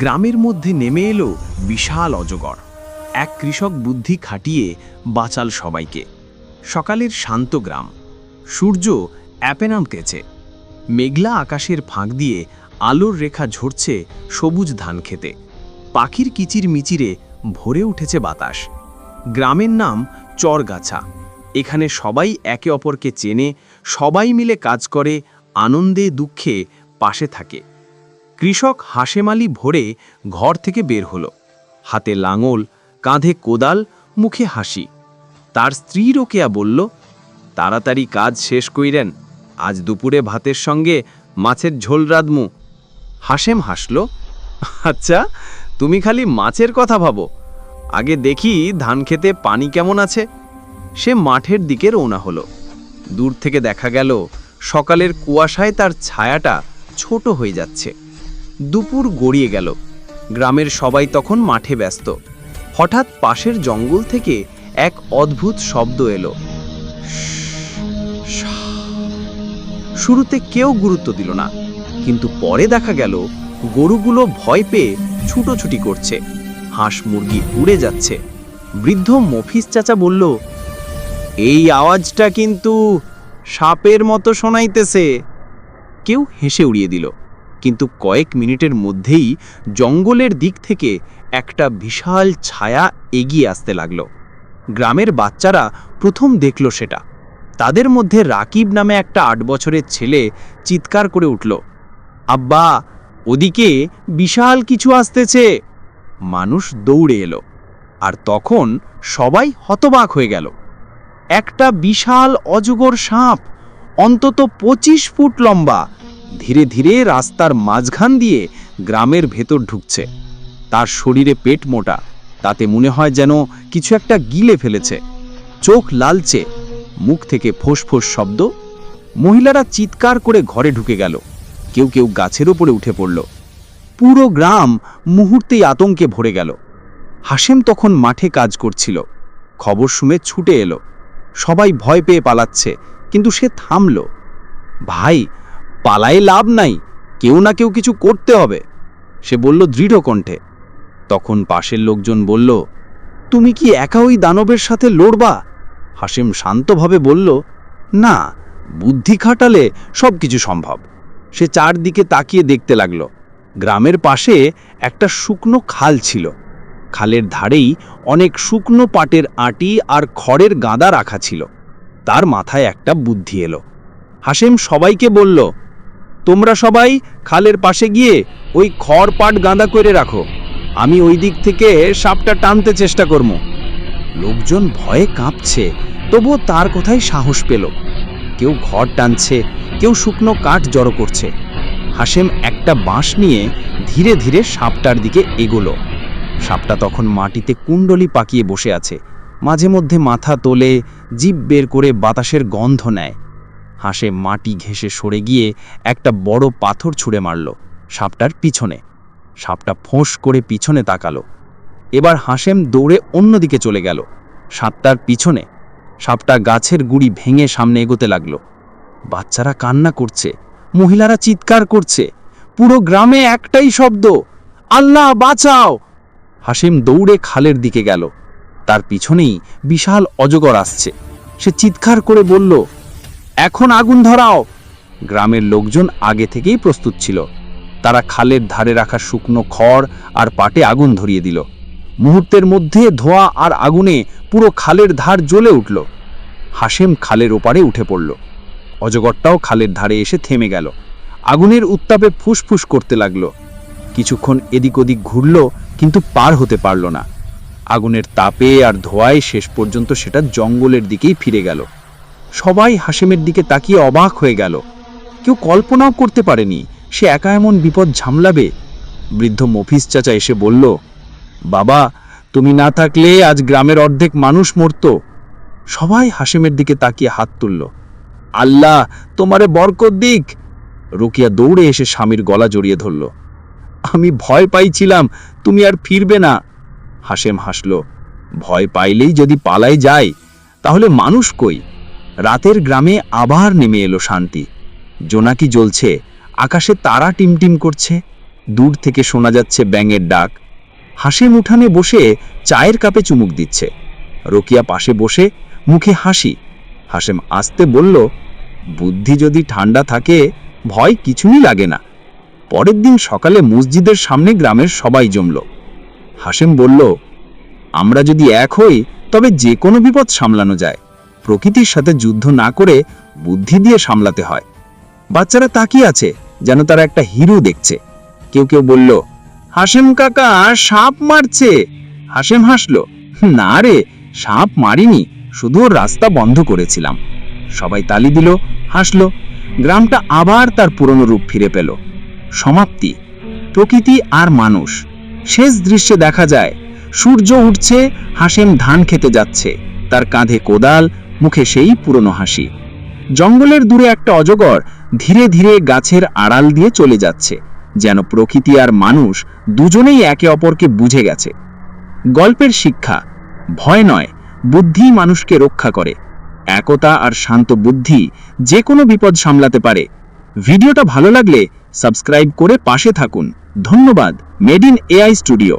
গ্রামের মধ্যে নেমে এলো বিশাল অজগর। এক কৃষক বুদ্ধি খাটিয়ে বাঁচাল সবাইকে। সকালের শান্ত গ্রাম। সূর্য অ্যাপে নামতেছে মেঘলা আকাশের ফাঁক দিয়ে আলোর রেখা ঝরছে সবুজ ধান খেতে। পাখির কিচির মিচিরে ভরে উঠেছে বাতাস। গ্রামের নাম চরগাছা। এখানে সবাই একে অপরকে চেনে, সবাই মিলে কাজ করে, আনন্দে দুঃখে পাশে থাকে। কৃষক হাসেমালি ভোরে ঘর থেকে বের হলো। হাতে লাঙল, কাঁধে কোদাল, মুখে হাসি। তার স্ত্রী রোকেয়া বলল, তাড়াতাড়ি কাজ শেষ কইরেন, আজ দুপুরে ভাতের সঙ্গে মাছের ঝোল রাঁধমু। হাসেম হাসল আচ্ছা তুমি খালি মাছের কথা ভাবো। আগে দেখি ধান খেতে পানি কেমন আছে। সে মাঠের দিকে রওনা হলো। দূর থেকে দেখা গেল, সকালের কুয়াশায় তার ছায়াটা ছোট হয়ে যাচ্ছে। দুপুর গড়িয়ে গেল। গ্রামের সবাই তখন মাঠে ব্যস্ত। হঠাৎ পাশের জঙ্গল থেকে এক অদ্ভুত শব্দ এলো। শুরুতে কেউ গুরুত্ব দিল না, কিন্তু পরে দেখা গেল, গরুগুলো ভয় পেয়ে ছুটোছুটি করছে। হাঁস মুরগি উড়ে যাচ্ছে। বৃদ্ধ মফিস চাচা বলল, এই আওয়াজটা কিন্তু সাপের মতো শোনাইতেছে। কেউ হেসে উড়িয়ে দিল। কিন্তু কয়েক মিনিটের মধ্যেই জঙ্গলের দিক থেকে একটা বিশাল ছায়া এগিয়ে আসতে লাগল। গ্রামের বাচ্চারা প্রথম দেখল সেটা। তাদের মধ্যে রাকিব নামে একটা আট বছরের ছেলে চিৎকার করে উঠল, আব্বা, ওদিকে বিশাল কিছু আসতেছে। মানুষ দৌড়ে এলো, আর তখন সবাই হতবাক হয়ে গেল। একটা বিশাল অজগর সাপ, অন্তত পঁচিশ ফুট লম্বা ধীরে ধীরে রাস্তার মাঝখান দিয়ে গ্রামের ভেতর ঢুকছে। তার শরীরে পেট মোটা। তাতে মনে হয় যেন কিছু একটা গিলে ফেলেছে। চোখ লালচে। মুখ থেকে ফোঁস শব্দ। মহিলারা চিৎকার করে ঘরে ঢুকে গেল। কেউ কেউ গাছের ওপরে উঠে পড়ল। পুরো গ্রাম মুহূর্তেই আতঙ্কে ভরে গেল। হাসেম তখন মাঠে কাজ করছিল। খবর শুনে ছুটে এলো। সবাই ভয় পেয়ে পালাচ্ছে, কিন্তু সে থামল। ভাই পালায় লাভ নাই, কেউ না কেউ কিছু করতে হবে। সে বলল দৃঢ় কণ্ঠে। তখন পাশের লোকজন বলল, তুমি কি একা ওই দানবের সাথে লড়বা? হাসিম শান্তভাবে বলল, না, বুদ্ধি খাটালে সব কিছু সম্ভব। সে চারদিকে তাকিয়ে দেখতে লাগল। গ্রামের পাশে একটা শুকনো খাল ছিল। খালের ধারেই অনেক শুকনো পাটের আটি আর খড়ের গাদা রাখা ছিল। তার মাথায় একটা বুদ্ধি এলো। হাসেম সবাইকে বলল তোমরা সবাই খালের পাশে গিয়ে ওই খড় পাট গাঁদা করে রাখো। আমি ওই দিক থেকে সাপটা টানতে চেষ্টা করব। লোকজন ভয়ে কাঁপছে, তবুও তার কথাই সাহস পেল। কেউ ঘর টানছে, কেউ শুকনো কাঠ জড়ো করছে। হাসেম একটা বাঁশ নিয়ে ধীরে ধীরে সাপটার দিকে এগোলো। সাপটা তখন মাটিতে কুণ্ডলি পাকিয়ে বসে আছে। মাঝে মধ্যে মাথা তোলে, জিভ বের করে বাতাসের গন্ধ নেয়। হাসে মাটি ঘেঁষে সরে গিয়ে একটা বড় পাথর ছুঁড়ে মারল সাপটার পিছনে। সাপটা ফোঁস করে পিছনে তাকালো। এবার হাসেম দৌড়ে অন্যদিকে চলে গেল, সাপটার পিছনে। সাপটা গাছের গুড়ি ভেঙে সামনে এগোতে লাগল। বাচ্চারা কান্না করছে, মহিলারা চিৎকার করছে, পুরো গ্রামে একটাই শব্দ, আল্লাহ, বাঁচাও! হাসিম দৌড়ে খালের দিকে গেল। তার পিছনেই বিশাল অজগর আসছে। সে চিৎকার করে বলল এখন আগুন ধরাও। গ্রামের লোকজন আগে থেকেই প্রস্তুত ছিল। তারা খালের ধারে রাখা শুকনো খড় আর পাটে আগুন ধরিয়ে দিল। মুহূর্তের মধ্যে ধোঁয়া আর আগুনে পুরো খালের ধার জ্বলে উঠল। হাসেম খালের ওপারে উঠে পড়ল। অজগরটাও খালের ধারে এসে থেমে গেল। আগুনের উত্তাপে ফুসফুস করতে লাগল। কিছুক্ষণ এদিক ওদিক ঘুরল, কিন্তু পার হতে পারল না। আগুনের তাপে আর ধোঁয়ায় শেষ পর্যন্ত সেটা জঙ্গলের দিকেই ফিরে গেল। সবাই হাসেমের দিকে তাকিয়ে অবাক হয়ে গেল। কেউ কল্পনাও করতে পারেনি সে একা এমন বিপদ ঝামলাবে। বৃদ্ধ মফিস চাচা এসে বলল, বাবা, তুমি না থাকলে আজ গ্রামের অর্ধেক মানুষ মরত। সবাই হাসেমের দিকে তাকিয়ে হাত তুলল, আল্লাহ, তোমারে বরকত দিক। রুকিয়া দৌড়ে এসে স্বামীর গলা জড়িয়ে ধরল, আমি ভয় পাইছিলাম, তুমি আর ফিরবে না। হাসেম হাসল, ভয় পাইলেই যদি পালাই যায়, তাহলে মানুষ কই? রাতের গ্রামে আবার নেমে এলো শান্তি। জোনাকি জ্বলছে, আকাশে তারা টিমটিম করছে। দূর থেকে শোনা যাচ্ছে ব্যাঙের ডাক। হাসিম উঠানে বসে চায়ের কাপে চুমুক দিচ্ছে। রোকিয়া পাশে বসে মুখে হাসি। হাসেম আসতে বলল, বুদ্ধি যদি ঠান্ডা থাকে, ভয় কিছুই লাগে না। পরের দিন সকালে মসজিদের সামনে গ্রামের সবাই জমল। হাসেম বলল, আমরা যদি এক হই, তবে যে কোনো বিপদ সামলানো যায়। প্রকৃতির সাথে যুদ্ধ না করে বুদ্ধি দিয়ে সামলাতে হয়। বাচ্চারা তাকিয়ে আছে, যেন তারা একটা হিরো দেখছে। কেউ কেউ বলল হাসেম কাকা, সাপ মারছে। হাসেম হাসলো, না রে, সাপ মারিনি, শুধু রাস্তা বন্ধ করেছিলাম। সবাই তালি দিল, হাসলো। গ্রামটা আবার তার পুরনো রূপ ফিরে পেল। সমাপ্তি। প্রকৃতি আর মানুষ। শেষ দৃশ্যে দেখা যায়, সূর্য উঠছে হাসেম ধান খেতে যাচ্ছে। তার কাঁধে কোদাল মুখে সেই পুরনো হাসি। জঙ্গলের দূরে একটা অজগর ধীরে ধীরে গাছের আড়াল দিয়ে চলে যাচ্ছে, যেন প্রকৃতি আর মানুষ দুজনেই একে অপরকে বুঝে গেছে। গল্পের শিক্ষা, ভয় নয়, বুদ্ধি মানুষকে রক্ষা করে। একতা আর শান্ত বুদ্ধি যে কোনো বিপদ সামলাতে পারে। ভিডিওটা ভালো লাগলে সাবস্ক্রাইব করে পাশে থাকুন। ধন্যবাদ, মেড ইন এআই স্টুডিও।